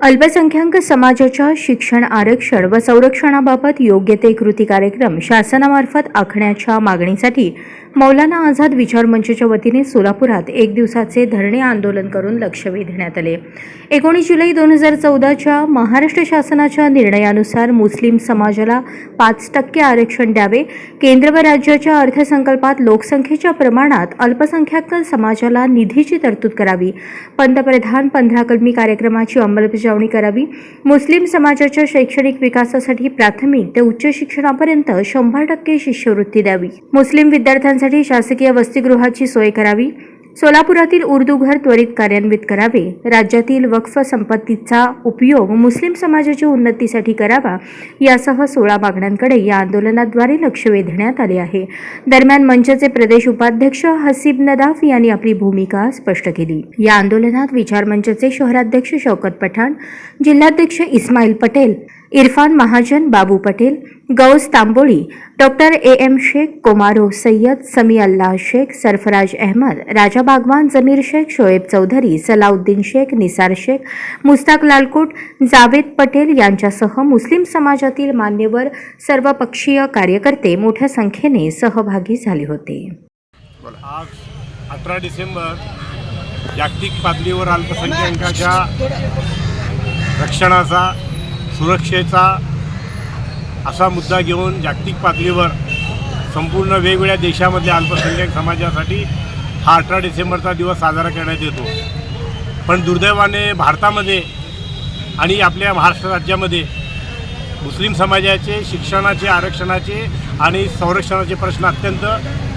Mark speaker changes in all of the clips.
Speaker 1: अल्पसंख्याक समाजाच्या शिक्षण आरक्षण व संरक्षणाबाबत योग्य ते कृती कार्यक्रम शासनामार्फत आखण्याच्या मागणीसाठी मौलाना आझाद विचार मंचच्या वतीने सोलापुरात एक दिवसाचे धरणे आंदोलन करून लक्ष वेधण्यात आले. एकोणीस जुलै दोन हजार चौदाच्या महाराष्ट्र शासनाच्या निर्णयानुसार मुस्लिम समाजाला पाच टक्के आरक्षण द्यावे केंद्र व राज्याच्या अर्थसंकल्पात लोकसंख्येच्या प्रमाणात अल्पसंख्याक समाजाला निधीची तरतूद करावी पंतप्रधान पंधरा कलमी कार्यक्रमाची अंमलबजावणी करावी. मुस्लिम समाजाच्या शैक्षणिक विकासासाठी प्राथमिक ते उच्च शिक्षणापर्यंत शंभर टक्के शिष्यवृत्ती द्यावी. मुस्लिम विद्यार्थ्यांसाठी शासकीय वसतिगृहाची सोय करावी. सोलापुरातील उर्दू घर त्वरित कार्यान्वित करावे. राज्यातील वक्फ संपत्तीचा उपयोग मुस्लिम समाजाच्या उन्नतीसाठी करावा यासह सोळा मागण्यांकडे या आंदोलनाद्वारे लक्ष वेधण्यात आले आहे. दरम्यान मंचचे प्रदेश उपाध्यक्ष हसीब नदाफ यांनी आपली भूमिका स्पष्ट केली. या आंदोलनात विचार मंचचे शहराध्यक्ष शौकत पठाण जिल्हाध्यक्ष Ismail Patel Irfan Mahajan Babu Patel Gaus Tamboli doctor A M Shaikh कोमारो Sayyad Sami Allah Shaikh Sarfaraz Ahmad Raja Bagwan Jamir Shaikh Shoaib Chaudhari Salauddin Shaikh Nisar Shaikh Mushtaq Lalkot Javed Patel यांच्यासह मुस्लिम समाजातील मान्यवर सर्वपक्षीय कार्यकर्ते मोठ्या संख्येने सहभागी झाले होते.
Speaker 2: आज अठरा डिसेंबर जागतिक पातळीवर अल्पसंख्याकाच्या रक्षणाचा सुरक्षेचा असा मुद्दा घेऊन जागतिक पातळीवर संपूर्ण वेगवेगळ्या देशामधल्या अल्पसंख्याक समाजासाठी हा अठरा डिसेंबरचा दिवस साजरा करण्यात येतो. पण दुर्दैवाने भारतामध्ये आणि आपल्या महाराष्ट्र राज्यामध्ये मुस्लिम समाजाचे शिक्षणाचे आरक्षणाचे आणि संरक्षणाचे प्रश्न अत्यंत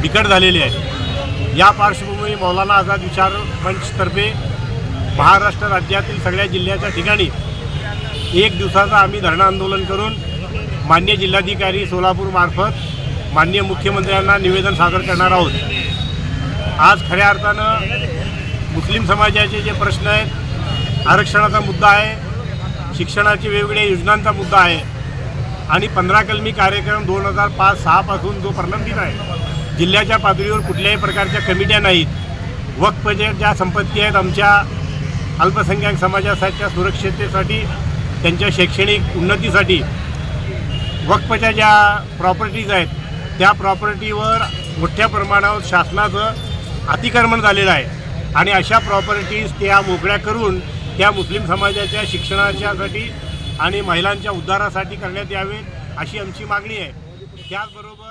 Speaker 2: बिकट झालेले आहेत. या पार्श्वभूमी मौलाना आझाद विचार मंचतर्फे महाराष्ट्र राज्यातील सगळ्या जिल्ह्याच्या ठिकाणी एक दिवसाचं आम्ही धरणं आंदोलन करून मान्य जिल्हाधिकारी सोलापूरमार्फत मान्य मुख्यमंत्र्यांना निवेदन सादर करणार आहोत. आज खऱ्या अर्थानं मुस्लिम समाजाचे जे प्रश्न आहेत आरक्षणाचा मुद्दा आहे शिक्षणाची वेगवेगळ्या योजनांचा मुद्दा आहे आणि पंधरा कलमी कार्यक्रम दोन हजार पाच सहापासून जो प्रलंबित आहे जिल्ह्याच्या पातळीवर कुठल्याही प्रकारच्या कमिट्या नाहीत. वक्फ ज्या संपत्ती आहेत आमच्या अल्पसंख्याक समाजाच्या सुरक्षिततेसाठी त्यांच्या शैक्षणिक उन्नतीसाठी वक्फच्या ज्या प्रॉपर्टीज आहेत त्या प्रॉपर्टीवर मोठ्या प्रमाणावर शासनाचं अतिक्रमण झालेलं आहे. आणि अशा प्रॉपर्टीज त्या मोकळ्या करून त्या मुस्लिम समाजाच्या शिक्षणाच्यासाठी आणि महिलांच्या उद्धारासाठी करण्यात यावेत अशी आमची मागणी आहे. त्याचबरोबर